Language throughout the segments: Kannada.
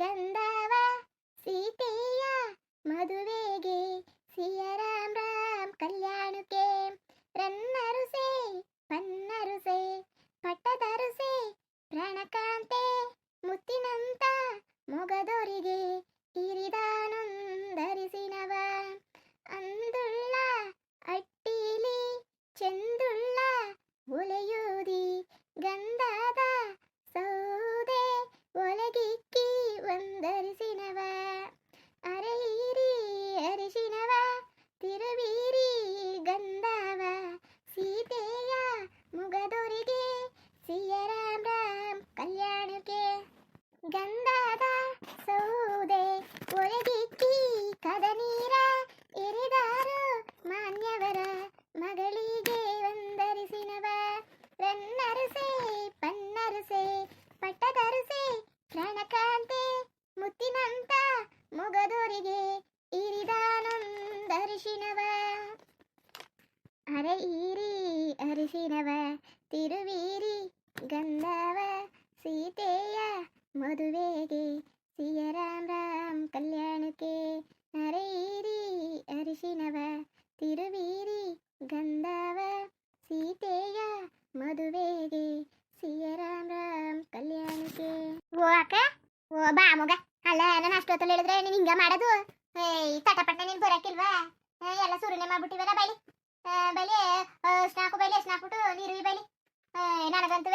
ಗಂಧವ, ಸೀತೆಯ ಮದುವೆಗೆ ಸಿಯ ರಾಮ್ ಕಲ್ಯಾಣಕ್ಕೆ, ರನ್ನರುಸೆ, ಪನ್ನರುಸೆ, ಪಟ್ಟದರುಸೆ, ಪ್ರಾಣಕಾಂತೆ, ಮುತ್ತಿನಂತ ಮೊಗದೊರಿಗೆ ಇರಿದಾನೊಂದರಿಸಿನವ ಅಂದುಳ್ಳ ಅಟ್ಟೀಲಿ, ಚೆಂದುಳ್ಳ ಒಲೆಯೂದಿ ಗಂಧದ ಸೌದೆ ಒಲಗಿಕ್ಕಿ ಒಂದರಿಸಿನವ ಅರೆಯಿರಿ ಅರಿಶಿನವ ತಿರುವೀರಿ ಗಂಧವ ಸೀತೆಯ ಮುಗದೊರಿಗೆ ಸಿಯ ರಾಮ್ ರಾಮ್ ಕಲ್ಯಾಣಕ್ಕೆ ಗಂಧದ ಸೌದೆ ಒಳಗಿಕ್ಕಿ ಕದ ನೀರ ಎರೆದಾರು ಮಾನ್ಯವರ ಮಗಳಿಗೆ ಒಂದರಿಸಿನವ ರನ್ನರಸೆ ಪನ್ನರಸೆ ಪಟ್ಟದರಸೆ ಪ್ರಣಕಾಂತೆ ಮುತ್ತಿನಂತ ಮೊಗದೊರಿಗೆ ಇರಿದಾನೊಂದರಿಶಿನವ ಅರೆ ಈರಿ ಅರಿಶಿನವ. ತಿರುವೀರಿ ಗಂಧವ. ಸೀತೆಯ ಮದುವೆಗೆ ಸಿಯ ರಾಮ್ ರಾಮ್ ಕಲ್ಯಾಣಕ್ಕೆ. ಅರೆಯಿರಿ ಅರಿಶಿನವ. ತಿರುವೀರಿ ಗಂಧವ. ಸೀತೆಯ ಮದುವೆಗೆ ಸಿಯ ರಾಮ್ ರಾಮ್ ಕಲ್ಯಾಣಕ್ಕೆ. ಓ ಅಕ್ಕ ಓ ಬಾ ಮಗ. ಅಲ್ಲ ನಾನು ಅಷ್ಟೊತ್ತಲ್ಲಿ ಹೇಳಿದ್ರೆ ನೀನು ಹಿಂಗ ಮಾಡೋದು? ಏಯ್ ತಟಪಟ್ಟ ನೀನು ಬರಕಿಲ್ವಾ ಆ, ಎಲ್ಲ ಸುರುನೆ ಮಾಡ್ಬಿಟ್ಟಿವಲ್ಲ ಬೈಲಿ? ಬೈಲಿ ಸ್ನಾಕು ಬೈಲಿ ಸ್ನಾಕ್ಬಿಟ್ಟು ನೀರು ಬೈಲಿ. ನನಗಂತೂ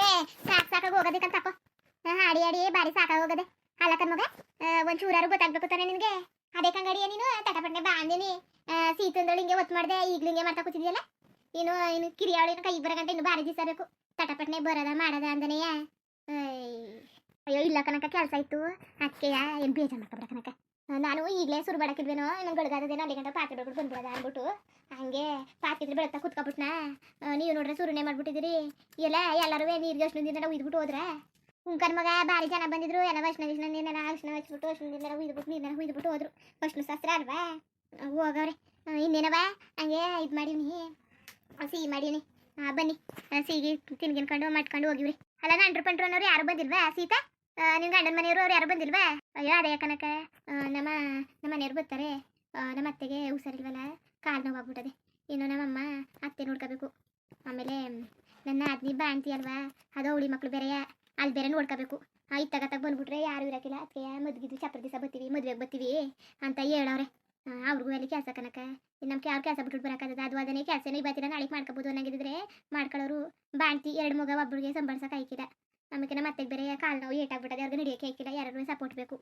ಸಾಕು ಸಾಕಾಗಿ ಹೋಗೋದಕ್ಕಂತ ತಪ್ಪು ಆ, ಹಾಡಿ ಹಾಡಿ ಬಾರಿ ಸಾಕಾಗಿ ಹೋಗದೆ. ಅಲ್ಲಕ್ಕನ್ ಮಗ ಒಂಚೂರಾರು ಗೊತ್ತಾಗ್ಬೇಕು ತಾನೆ ನಿನಗೆ. ಅದೇ ಕಂಗಡಿಯ ನೀನು? ತಟಪಟ್ಟೆ ಬಾಂದಿನಿ ಸೀತಂದಳು ಹಿಂಗೆ ಒತ್ತು ಮಾಡ್ದೆ ಈಗಲೂ ಹಿಂಗೆ ಮಾಡ್ತಾ ಕೂತಿದ್ಯಲ್ಲ? ಇನ್ನು ಇನ್ನು ಕಿರಿಯಾಳು ಇನ್ನು ಕೈ ಬರಗಂಟ ಇನ್ನು ಬಾರಿ ದಿವಸ ಬೇಕು. ತಟಪಟ್ನೆ ಬರದ ಮಾಡದ ಅಂದನೆಯ? ಅಯ್ಯೋ ಇಲ್ಲ ಕನಕ ಕೆಲಸ ಇತ್ತು. ಅದಕ್ಕೆಯ ಏನು ಬೇಜಾರು ಮಾಡ್ಕೊಬೇಡ ಕನಕ ನಾನು ಈಗಲೇ ಸುರು ಮಾಡಕ್ಕಿಲ್ವೇನೋ ನನ್ನ ಗಡ್ಗಾದದೇನೋ ಅಲ್ಲಿ ಗಂಟ ಪಾತ್ರೆ ಬೆಳ್ಬಿಟ್ಟು ಬಂದ್ಬಿಡೋದು ಅಂದ್ಬಿಟ್ಟು. ಹಂಗೆ ಪಾತ್ರೆ ಬೆಳಗ್ತಾ ಕುತ್ಕೊಬಿಟ್ನಾ? ನೀವು ನೋಡ್ರೆ ಸುರುನೆ ಮಾಡ್ಬಿಟ್ಟಿದ್ರಿ ಎಲ್ಲ ಎಲ್ಲರೂ ನೀರಿಗೆ ದಿನ ಉಯ್ದ್ಬಿಟ್ಟು ಹೋದ್ರೆ? ಉಂಕನ್ ಮಗ ಭಾರಿ ಜನ ಬಂದಿದ್ರು. ಎಲ್ಲ ವೈಷ್ಣವ ವಿಷ್ಣು ನೀನೆಲ್ಲ ಅರ್ಶನ ಅಷ್ಟು ನೀರೆಲ್ಲ ಉಯ್ದ್ಬಿಟ್ಟು ನೀರನ್ನ ಉಯ್ದ್ಬಿಟ್ಟು ಹೋದ್ರು. ಫಸ್ಟ್ ಶಾಸ್ತ್ರ ಅಲ್ವಾ? ಹೋಗವ್ರೆ. ಇನ್ನೇನವ? ಹಂಗೆ ಇದು ಮಾಡೀನಿ. ಸಿಹಿ ಮಾಡೀನಿ. ಆ, ಬನ್ನಿ. ಸಿಹಿ ತಿನ್ಗಿನ್ಕೊಂಡು ಮಾಡ್ಕೊಂಡು ಹೋಗಿವ್ರಿ. ಅಲ್ಲ ನಂಟ್ರು ಪಂಟ್ರು ಅನ್ನೋರು ಯಾರು ಬಂದಿಲ್ವಾ? ಸೀತಾ? ನಿನ್ ಗಂಡನ ಮನೆಯವರು ಅವ್ರು ಯಾರು ಬಂದಿಲ್ವಾ? ಅಯ್ಯೋ ಅದೇ ಕನಕ ಆ, ನಮ್ಮ ನಮ್ಮ ಮನೆಯವ್ರು ಬರ್ತಾರೆ ನಮ್ಮ ಅತ್ತೆಗೆ ಹುಷಾರಿಲ್ವಲ್ಲ? ಕಾಲು ನೋವು ಆಗ್ಬಿಟ್ಟದೆ ಇನ್ನು ನಮ್ಮಮ್ಮ ಅತ್ತೆ ನೋಡ್ಕೋಬೇಕು. ಆಮೇಲೆ ನನ್ನ ಅದ್ನಿ ಬಾಣ್ತಿ ಅಲ್ವಾ? ಅದು ಅವಳಿ ಮಕ್ಳು ಬೇರೆಯ? ಅಲ್ಲಿ ಬೇರೆ ನೋಡ್ಕೋಬೇಕು. ಇತ್ತಾಗತ್ತಾಗ ಬಂದ್ಬಿಟ್ರೆ ಯಾರು ಇರಕ್ಕಿಲ್ಲ. ಅತ್ತೆಯ ಮದ್ಗಿದ್ದು ಚಪ್ರ ದಿವಸ ಬರ್ತೀವಿ ಮದ್ವೆಗೆ ಬರ್ತೀವಿ ಅಂತ ಹೇಳೋರೆ ಅವ್ರಿಗೂ ಅಲ್ಲಿ ಕೆಲಸ ಕನಕ ನಮ್ಗೆ ಯಾವ ಕೆಲಸ ಬಿಟ್ಟು ಬರೋಕ್ಕಾಗದ? ಅದು ಅದನ್ನೇ ಕೆಲಸನೇ ಇವತ್ತಿನ ನಾಳೆ ಮಾಡ್ಕೋಬೋದು ಅನ್ನಂಗಿದ್ರೆ ಮಾಡ್ಕೊಳ್ಳೋರು ಬಾಣ್ತಿ ಎರಡು ಮಗ ಒಬ್ಬರಿಗೆ ಸಂಬಳಸಕ್ಕೆ ಆಯ್ಕಿಲ್ಲ ಆಮೇಲೆ ಮತ್ತೆ ಅತ್ತೆಗೆ ಬೇರೆ ಕಾಲು ನೋವು ಏಟಾಗ್ಬಿಟ್ಟದೆ, ಅವ್ರಿಗೆ ನಡಿಯೋಕೆ ಹಾಕಿಲ್ಲ ಯಾರು ಸಪೋರ್ಟ್ ಬೇಕು.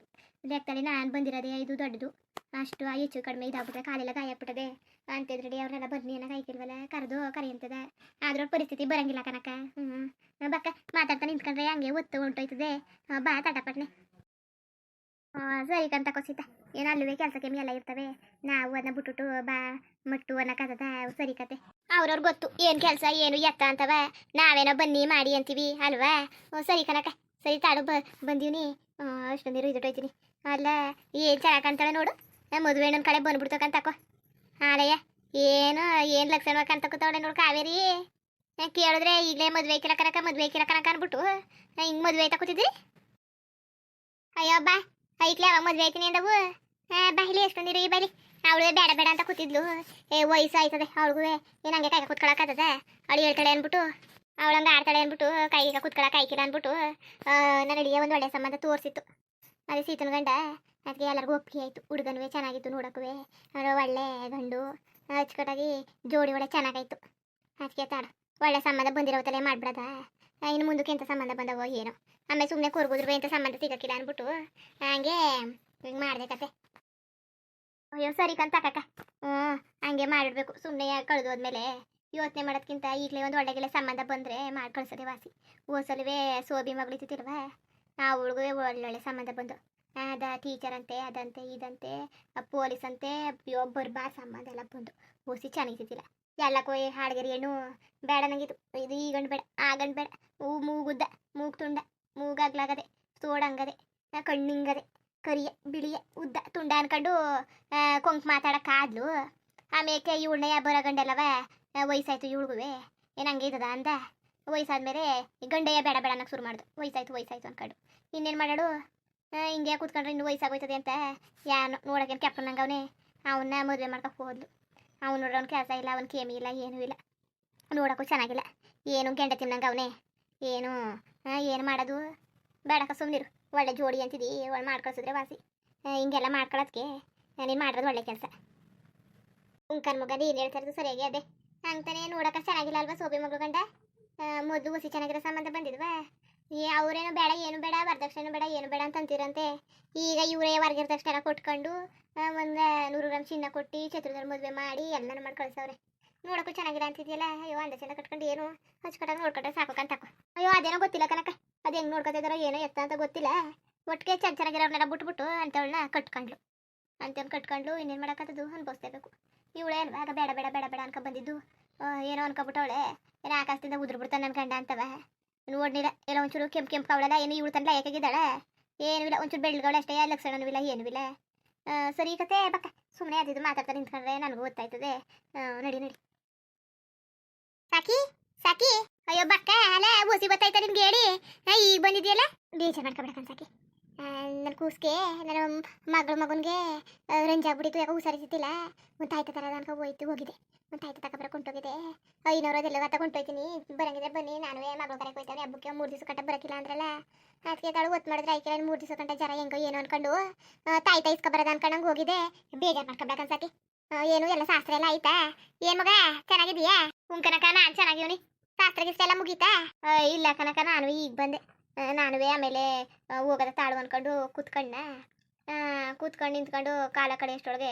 ಲೆಕ್ಕದಲ್ಲಿ ನಾನು ಬಂದಿರೋದೇ, ಇದು ದೊಡ್ಡದು. ಅಷ್ಟು ಆ ಹೆಚ್ಚು ಕಡಿಮೆ ಇದಾಗ್ಬಿಟ್ಟೆ ಕಾಲೆಲ್ಲ ಗಾಯ ಆಗ್ಬಿಟ್ಟದೆ. ಅಂತಿದ್ರಡಿ, ಅವ್ರನ್ನೆಲ್ಲ ಬನ್ನಿ, ಏನೋ ಕಾಯ್ಕಿಲ್ವಲ್ಲ ಕರೆದು ಕರಿ ಅಂತದ ಆದ್ರೂ ಪರಿಸ್ಥಿತಿ ಬರಂಗಿಲ್ಲ ಕನಕ ಹ್ಞೂ ಬಕ್ಕ, ಮಾತಾಡ್ತಾ ನಿಂತ್ಕೊಂಡ್ರೆ ಹಂಗೆ ಒತ್ತು ಹೊಂಟೋಯ್ತದೆ ಬಾ ತಟಪಟ್ನೆ ಸರಿ ಕಂತ ಕೊಸಿತ. ಏನು ಅಲ್ಲವೇ ಕೆಮ್ಮಿ ಎಲ್ಲ ಇರ್ತವೆ. ನಾವು ಅದನ್ನ ಬಿಟ್ಟು ಬಾ, ಮಟ್ಟು ಅನ್ನಕತ್ತದ ಸರಿ ಕತೆ. ಅವ್ರವ್ರು ಗೊತ್ತು. ಏನು ಕೆಲಸ, ಏನು ಎತ್ತ ಅಂತವ. ನಾವೇನೋ ಬನ್ನಿ ಮಾಡಿ ಅಂತೀವಿ, ಅಲ್ವಾ? ಸರಿ ಕನಕ ಸರಿ ತಾಡು, ಬ, ಬಂದೀವ್ನಿ. ಅಷ್ಟೊಂದು ನೀರು ಇದ್ಬಿಟ್ಟೋಯ್ತೀನಿ ಅಲ್ಲ, ಏನು ಚೆನ್ನಾಗಿ ಕಾಣ್ತಾಳೆ ನೋಡು. ಮದುವೆ ನನ್ನ ಕಡೆ ಬಂದ್ಬಿಡ್ತಕ್ಕಂತಕೋ ಹಾಲಯ್ಯ ಏನು ಏನು ಲಕ್ಷಣ ಕಾಣ್ತಕ್ಕಂತವಳೆ ನೋಡು ಕಾವೇರಿ. ಕೇಳಿದ್ರೆ ಈಗಲೇ ಮದುವೆ ಕಿರಕನಕ ಕನಕ ಮದುವೆ ಐಕಿಲ್ಲ ಕನಕ ಅನ್ಬಿಟ್ಟು. ಹಿಂಗೆ ಮದುವೆ ಆಯ್ತಾ ಕೂತಿದ್ರಿ ಅಯ್ಯೋ, ಬಾ. ಐಕ್ಲೆ ಅವಾಗ ಮದುವೆ ಆಯ್ತೀನಿ ಅಂದವು. ಬಾ ಇಲ್ಲಿ ಎಷ್ಟೊಂದಿರು ಈ ಬೈಲಿ ಅವಳು ಬೇಡ ಬೇಡ ಅಂತ ಕೂತಿದ್ಲು. ಏ, ವಯಸ್ಸು ಆಯ್ತದೆ ಅವಳಿಗೂ. ಏನು ಹಂಗೆ ಕೈಗೆ ಕುತ್ಕೊಳಕ್ಕಾಗ್ತದ ಅವಳು ಹೇಳ್ತಾಳೆ ಅಂದ್ಬಿಟ್ಟು ಅವಳಂಗೆ ಆಡ್ತಾಳೆ ಅಂದ್ಬಿಟ್ಟು, ಕೈಗೆ ಕುತ್ಕೊಳಕ್ಕೆ ಆಯ್ಕಿಲ್ಲ ಅಂದ್ಬಿಟ್ಟು ನನ್ನ ಅಡಿಗೆ ಒಂದು ಒಳ್ಳೆ ಸಂಬಂಧ ತೋರಿಸಿತ್ತು. ಅದೇ ಸೀತನ ಗಂಡ ಅದಕ್ಕೆ ಎಲ್ಲರಿಗೂ ಒಪ್ಪಿಗೆ ಆಯಿತು. ಹುಡುಗನೂ ಚೆನ್ನಾಗಿತ್ತು ನೋಡೋಕ್ಕೂ ಒಳ್ಳೆ ಗಂಡು, ಅಚ್ಚುಕಟ್ಟಾಗಿ ಜೋಡಿ ಒಳ್ಳೆ ಚೆನ್ನಾಗಾಯ್ತು. ಅದಕ್ಕೆ ತಾಡು ಒಳ್ಳೆ ಸಂಬಂಧ ಬಂದಿರೋ ತಲೆ ಮಾಡ್ಬಿಡದ. ಇನ್ನು ಮುಂದಕ್ಕೆ ಎಂಥ ಸಂಬಂಧ ಬಂದವೋ ಏನೋ. ಆಮೇಲೆ ಸುಮ್ಮನೆ ಕೊರ್ಗುದ್ರು ಎಂಥ ಸಂಬಂಧ ಸಿಗಕ್ಕಿಲ್ಲ ಅಂದ್ಬಿಟ್ಟು ಹಂಗೆ ಹಿಂಗೆ ಮಾಡಿದೆ ಕತೆ. ಅಯ್ಯೋ, ಸರಿ ಕಂತ ಕಕ್ಕ ಹ್ಞೂ, ಹಂಗೆ ಮಾಡಿಡ್ಬೇಕು ಸುಮ್ಮನೆ ಕಳೆದು ಹೋದ್ಮೇಲೆ ಯೋಚನೆ ಮಾಡೋದ್ಕಿಂತ ಈಗಲೇ ಒಂದು ಒಳ್ಳೆ ಗೆಳೆ ಸಂಬಂಧ ಬಂದರೆ ಮಾಡಿ ಕಳ್ಸೋದೆ ವಾಸಿ. ಓಸಲ್ವೇ ಸೋಬಿ ಮಗಳಿತಿಲ್ವ ಆ ಹುಡುಗೇ ಒಳ್ಳೊಳ್ಳೆ ಸಂಬಂಧ ಬಂದು. ಅದ ಟೀಚರ್ ಅಂತೆ, ಅದಂತೆ, ಇದಂತೆ ಪೊಲೀಸ್ ಅಂತೆ ಒಬ್ಬರು ಬಾ ಸಂಬಂಧ ಎಲ್ಲ ಬಂದು. ಓಸಿ ಚೆನ್ನಾಗಿದ್ದಿಲ್ಲ ಎಲ್ಲಕ್ಕೂ ಹಾಡ್ಗರಿ ಹೆಣ್ಣು. ಬೇಡ ನಂಗಿದು. ಇದು ಈ ಗಂಡು ಬೇಡ, ಆ ಗಂಡು ಬೇಡ. ಹೂ ಮೂಗುದ್ದ, ಮೂಗು ತುಂಡ ಮೂಗಾಗ್ಲಾಗದೆ ತೋಡಂಗದೆ ಕಣ್ಣಿಂಗದೆ, ಕರಿಯ, ಬಿಳಿಯ, ಉದ್ದ, ತುಂಡ ಅನ್ಕೊಂಡು ಕೊಂಕು ಕೊಂಕ್ ಮಾತಾಡೋಕ್ಕಾದ್ಲು. ಆಮೇಲೆ ಇವಳನ್ನ ಬರೋ ಗಂಡಲ್ಲವ ವಯಸ್ಸಾಯ್ತು ಏನ್ ಹಂಗೆ ಇದ್ದದ ಅಂದ. ವಯಸ್ಸಾದ್ಮೇಲೆ ಗಂಡೆಯ ಬೇಡ ಬೇಡ ಅನ್ನಕ್ಕೆ ಶುರು ಮಾಡ್ದು. ವಯಸ್ಸಾಯ್ತು ವಯಸ್ಸಾಯ್ತು ಅನ್ಕೊಂಡು. ಇನ್ನೇನು ಮಾಡಾಡು ಹಿಂಗೆ ಕೂತ್ಕೊಂಡ್ರೆ ಇನ್ನು ವಯಸ್ಸಾಗೋಯ್ತದೆ ಅಂತ. ಯಾ ನೋಡೋಕೆ ಕೆಪ್ಪನಂಗೆ ಅವನೇ ಅವನ್ನ ಮದುವೆ ಮಾಡ್ಕೊಕ್ ಹೋದ್ಲು. ಅವ್ನು ನೋಡೋನ್ ಕೆಲಸ ಇಲ್ಲ, ಅವನ ಕೇಮಿ ಇಲ್ಲ, ಏನೂ ಇಲ್ಲ. ನೋಡೋಕ್ಕೂ ಚೆನ್ನಾಗಿಲ್ಲ. ಏನು ಗೆಂಡ ತಿನ್ನಂಗೆ ಅವನೇ. ಏನು ಏನು ಮಾಡೋದು? ಬೇಡಕ್ಕ ಸುಮ್ಮನಿರು ಒಳ್ಳೆ ಜೋಡಿ ಅಂತಿದಿ ಒಳ್ಳೆ ಮಾಡ್ಕೊಳ್ಸಿದ್ರೆ ವಾಸಿ. ಹಿಂಗೆಲ್ಲ ಮಾಡ್ಕೊಳ್ಳೋದಕ್ಕೆ ನೀನು ಮಾಡಿರೋದು ಒಳ್ಳೆ ಕೆಲಸ. ಉಂಕನ್ ಮಗ, ನೀನು ಹೇಳ್ತಾ ಇರೋದು ಸರಿಯಾಗಿ ಅದೇ. ಹಂಗೆ ತಾನೇ ನೋಡಕ್ಕೆ ಚೆನ್ನಾಗಿಲ್ಲ ಅಲ್ವಾ ಸೋಬಿ ಮಗು ಗಂಡ? ಮೊದಲು ಹುಸಿ ಚೆನ್ನಾಗಿರೋ ಸಂಬಂಧ ಬಂದಿದ್ವಾ? ಏ, ಅವರೇನು ಬೇಡ, ಏನು ಬೇಡ, ವರದಕ್ಷಿಣೆ ಬೇಡ, ಏನು ಬೇಡ ಅಂತ ಅಂತಿರಂತೆ ಈಗ ಇವರೇ ವರದಕ್ಷಿಣೆ ಕೊಟ್ಕೊಂಡು ಒಂದು ನೂರು ಗ್ರಾಮ್ ಚಿನ್ನ ಕೊಟ್ಟು ಚತುರ್ಧರ ಮದುವೆ ಮಾಡಿ, ಎಲ್ಲನೂ ಮಾಡಿ ಕಳ್ಸವ್ರೆ. ನೋಡಕ್ಕೂ ಚೆನ್ನಾಗಿಲ್ಲ ಅಂತಿದ್ಯಲ್ಲ? ಅಯ್ಯೋ, ಅಂದ ಚೆನ್ನಾಗಿ ಕಟ್ಕೊಂಡು ಏನು ಹಚ್ಕೊಟ್ಟಾಗ ನೋಡ್ಕೊಟ್ರೆ ಸಾಕು ಕಂತಾಕು ಅಯ್ಯೋ, ಅದೇನೋ ಗೊತ್ತಿಲ್ಲ ಕನಕ ಅದು ಹೆಂಗೆ ನೋಡ್ಕೊತಿದಾರೋ ಏನೋ ಎತ್ತ ಅಂತ ಗೊತ್ತಿಲ್ಲ. ಒಟ್ಟಿಗೆ ಚೆನ್ನ ಚೆನ್ನಾಗಿರೋರ್ನೆಲ್ಲ ಬಿಟ್ಬಿಟ್ಟು ಅಂಥವಳನ್ನ ಕಟ್ಕೊಂಡ್ಲು ಅಂತವ್ನು ಕಟ್ಕೊಂಡು ಇನ್ನೇನು ಮಾಡೋಕ್ಕತ್ತದು ಅನ್ಭವಿಸ್ಲೇಬೇಕು. ಇವಳೇನು ಆಗ ಬೇಡ ಬೇಡ ಬೇಡ ಬೇಡ ಅನ್ಕೊ ಬಂದಿದ್ದು. ಏನೋ ಅನ್ಕೊಬಿಟ್ಟವಳೆ ಏನೋ ಆಕಾಶದಿಂದ ಉದುರು ಬಿಡ್ತಾನ ನನ್ನ ಗಂಡ ಅಂತವ. ನೋಡ್ನಿಲ್ಲ ಎಲ್ಲ ಒಂಚೂರು ಕೆಂಪು ಕೆಂಪು ಅವಳಲ್ಲ ಏನು ಇವಳು ತಂಡ ಯಾಕಾಗಿದ್ದಾಳೆ? ಏನೂ ಇಲ್ಲ, ಒಂಚೂರು ಬೆಳ್ಗಳು ಅಷ್ಟೇ, ಲಕ್ಷಣನೂ ಇಲ್ಲ, ಏನೂ ಇಲ್ಲ. ಸರಿ ಕತೆ ಬಕ್ಕ ಸುಮ್ಮನೆ ಅದಿದ್ದು ಮಾತಾಡ್ತಾ ನಿಂತ್ಕೊಂಡ್ರೆ ನನಗೂ ಗೊತ್ತಾಯ್ತದೆ. ನಡಿ ನಡಿ. ಸಾಕಿ ಸಾಕಿ. ಅಯ್ಯೋ, ಬಕ್ಕ, ಅಲ್ಲ, ಓಸಿ ಗೊತ್ತಾಯ್ತಾ ನಿನ್ಗೆ ಹೇಳಿ? ಈಗ ಬಂದಿದ್ಯಲ್ಲ? ಬೇಜಾರು ಮಾಡ್ಕೊಬೇಡ ಸಾಕಿ. ನನ್ನ ಕೂಸ್ಗೆ ನನ್ನ ಮಗಳ ಮಗನಿಗೆ ರಂಜಾಗ್ಬಿಟ್ಟಿತ್ತು ಯಾಕೋ ಹುಷಾರಿಸಿದ್ದಿಲ್ಲ ಒಂದು ತಾಯ್ತ ಥರ ಅನ್ಕೊ ಹೋಯ್ತು, ಹೋಗಿದೆ. ಒಂದು ತಾಯ್ತ ತಗೊಬರ ಕೊಂಟೋಗಿದೆ ಐನೂರು ಅದೆಲ್ಲ ತಗೊಂಡೋಯ್ತೀನಿ ಬರಂಗಿದ್ರೆ ಬನ್ನಿ, ನಾನು ಮಗಳು ಕರೆಕ್ ಹೋಯ್ತಾನೆ, ಹಬ್ಬಕ್ಕೆ ಮೂರು ದಿವಸ ಕಟ್ಟ ಬರಕಿಲ್ಲ ಅಂದ್ರಲ್ಲ. ಅದಕ್ಕೆ ತಾಳು ಒತ್ತು ಮಾಡಿದ್ರೆ ಐಕೆ ಮೂರು ದಿವಸ ಕಂಡ ಜರ ಹೆಂಗೋ ಏನೋ ಅನ್ಕೊಂಡು ತಾಯ್ತ ತಾಯಿ ಬರೋದು ಅನ್ಕೊಂಡಂಗೆ ಹೋಗಿದೆ. ಬೇಜಾರು ಮಾಡ್ಕೊಬೇಕು ಅನ್ಸತಿ. ಏನು, ಎಲ್ಲ ಶಾಸ್ತ್ರ ಎಲ್ಲ ಆಯ್ತಾ? ಏನ್ ಮಗ ಚೆನ್ನಾಗಿದೀಯಾ ಹ್ಞೂ ಕನಕ, ನಾನು ಚೆನ್ನಾಗಿವ್ನಿ ಶಾಸ್ತ್ರ, ಗಿಸ್ತ್ರ ಎಲ್ಲ ಮುಗೀತಾ? ಇಲ್ಲ ಕನಕ, ನಾನು ಈಗ ಬಂದೆ. ನಾನು ಆಮೇಲೆ ಹೋಗೋದ ತಾಳು ಅನ್ಕೊಂಡು ಕೂತ್ಕೊಂಡ ಕೂತ್ಕೊಂಡು ನಿಂತ್ಕೊಂಡು ಕಾಲ ಕಡೆ ಅಷ್ಟೊಳಗೆ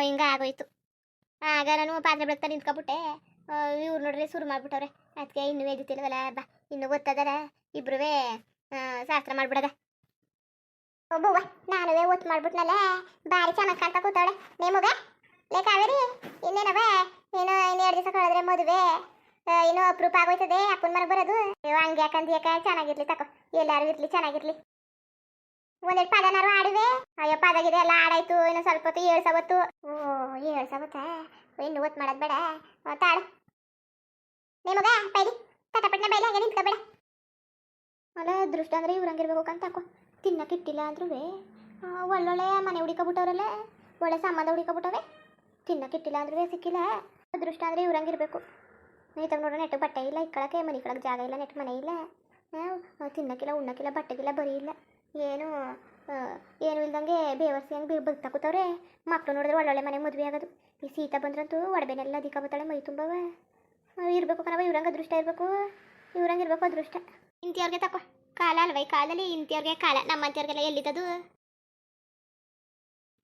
ಹಿಂಗ ಆಗೋಯ್ತು. ಆಗ ನಾನು ಪಾತ್ರೆ ಬೆಳಗ್ತಾ ನಿಂತ್ಕೊಬಿಟ್ಟೆ. ಇವ್ರು ನೋಡ್ರಿ ಶುರು ಮಾಡ್ಬಿಟ್ಟವ್ರೆ. ಅದಕ್ಕೆ ಇನ್ನೂ ಎದ್ದಿತ್ತಿಲ್ವಲ್ಲ ಬಾ. ಇನ್ನು ಗೊತ್ತದಾರ ಇಬ್ರು ಶಾಸ್ತ್ರ ಮಾಡ್ಬಿಡದ. ಒಬ್ಬವ್ವ ನಾನು ಒತ್ತು ಮಾಡ್ಬಿಟ್ನಲ್ಲ. ಭಾರಿ ಚೆನ್ನಾಗಿ ಕಾಣ್ತಾ ಕೂತವಳೆ. ನಿಮಗ ಮಗ. ಲೇ, ಕಾವೇರಿ. ಇನ್ನೇನವ? ಏನೋ ಎರಡು ದಿವಸ ಕಳೆದ್ರೆ ಮದುವೆ. ಏನೋ ಅಪ್ರೂಪ ಆಗೋಯ್ತದೆ ಅಪ್ಪನ ಮನೆಗೆ ಬರೋದು. ಹಂಗೆ ಯಾಕಂದ್ ಯಾಕೆ ಚೆನ್ನಾಗಿರ್ಲಿ ತಕೋ. ಎಲ್ಲಾರು ಇರ್ಲಿ, ಚೆನ್ನಾಗಿರ್ಲಿ. ಒಂದೆರಡು ಪದನಾರು ಆಡಿವೆ. ಅಯ್ಯೋ, ಪದಗಿದೆ, ಎಲ್ಲ ಆಡಾಯ್ತು ಇನ್ನು ಸ್ವಲ್ಪ ಹೊತ್ತು ಏಳು ಸವತ್ತು ಓ ಏಳು ಇನ್ನು ಒತ್ತು ಮಾಡೋದು ಬೇಡ. ತಾಳು. ನಿಮಗ ಬೈಲಿ. ತಟಪಟ್ನೆ ಬೈಲಿ, ಹಂಗೆ ನಿಂತ್ಕೋಬೇಡ ಅಲ್ಲ ಅದೃಷ್ಟ ಅಂದ್ರೆ ಇವ್ರಂಗಿರ್ಬೇಕು ಅಂತ ತಕೋ. ತಿನ್ನಕ್ಕಿಟ್ಟಿಲ್ಲ ಅಂದ್ರೂ ಒಳ್ಳೊಳ್ಳೆ ಮನೆ ಹುಡಿಕೊಬಿಟ್ಟವ್ರಲ್ಲ ಒಳ್ಳೆ ಸಂಬಂಧ ತಿನ್ನಕ್ಕೆ ತಿನ್ನಕ್ಕಿಟ್ಟಿಲ್ಲ ಅಂದ್ರೂ ಸಿಕ್ಕಿಲ್ಲ. ದೃಷ್ಟ ಅಂದ್ರೆ ಇವ್ರಂಗಿರ್ಬೇಕು ನೀತಾಗ ನೋಡೋ ನೆಟ್ಟು ಬಟ್ಟೆ ಇಲ್ಲ ಇಕ್ಕಳಕ್ಕೆ ಮನೆ ಕಳಕ್ಕೆ ಜಾಗ ಇಲ್ಲ, ನೆಟ್ಟು ಮನೆ ಇಲ್ಲ. ತಿನ್ನಕ್ಕಿಲ್ಲ ಉಣ್ಣಕ್ಕಿಲ್ಲ ಬಟ್ಟೆಗಿಲ್ಲ ಬರೀ ಇಲ್ಲ. ಏನು ಏನು ಇಲ್ದಂಗೆ ಬೇವರ್ಸಿ ಹಂಗೆ ಬಗ್ತಾ ಕೂತವ್ರೆ. ಮಕ್ಕಳು ನೋಡಿದ್ರೆ ಒಳ್ಳೊಳ್ಳೆ ಮನೆ ಮದುವೆ ಆಗೋದು. ಈ ಸೀತ ಬಂದ್ರಂತೂ ಒಡಬೇನೆಲ್ಲ ಅಧಿಕ ಬತ್ತಾಳೆ ಮೈ ತುಂಬವ. ಇರಬೇಕು ಕಣವ ಇವ್ರಂಗೆ ಅದೃಷ್ಟ ಇರಬೇಕು. ಇವ್ರಂಗೆ ಇರಬೇಕು ಅದೃಷ್ಟ. ಇಂತಿಯವ್ರಿಗೆ ತಕೋ. ಕಾಲ ಅಲ್ವ ಈ ಕಾಲದಲ್ಲಿ ಇಂತಿಯವ್ರಿಗೆ ಕಾಲ. ನಮ್ಮಂತಿಯವ್ರಿಗೆಲ್ಲ ಎಲ್ಲಿದ್ದದು?